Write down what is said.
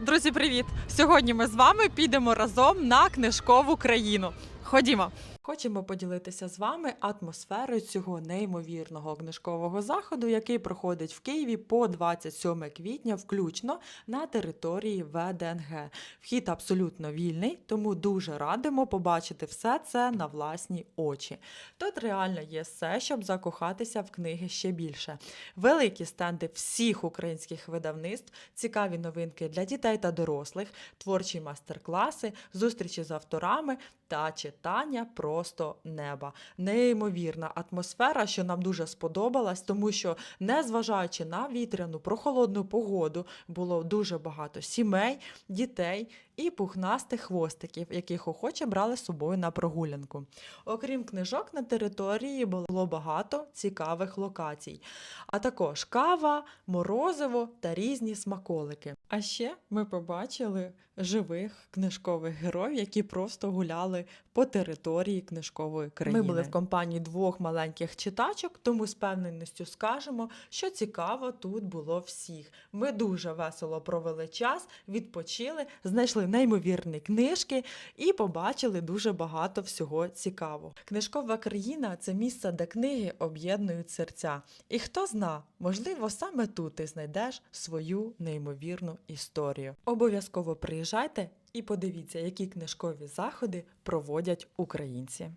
Друзі, привіт! Сьогодні ми з вами підемо разом на книжкову країну. Ходімо. Хочемо поділитися з вами атмосферою цього неймовірного книжкового заходу, який проходить в Києві по 27 квітня, включно на території ВДНГ. Вхід абсолютно вільний, тому дуже радимо побачити все це на власні очі. Тут реально є все, щоб закохатися в книги ще більше. Великі стенди всіх українських видавництв, цікаві новинки для дітей та дорослих, творчі майстер-класи, зустрічі з авторами та читання просто неба. Неймовірна атмосфера, що нам дуже сподобалась, тому що, незважаючи на вітряну, прохолодну погоду, було дуже багато сімей, дітей і пухнастих хвостиків, яких охоче брали з собою на прогулянку. Окрім книжок, на території було багато цікавих локацій, а також кава, морозиво та різні смаколики. А ще ми побачили живих книжкових героїв, які просто гуляли по території книжкової країни. Ми були в компанії двох маленьких читачок, тому з певненістю скажемо, що цікаво тут було всіх. Ми дуже весело провели час, відпочили, знайшли неймовірні книжки і побачили дуже багато всього цікавого. Книжкова країна це місце, де книги об'єднують серця. І хто зна, можливо, саме тут ти знайдеш свою неймовірну історію. Обов'язково приїжджайте і подивіться, які книжкові заходи проводять українці.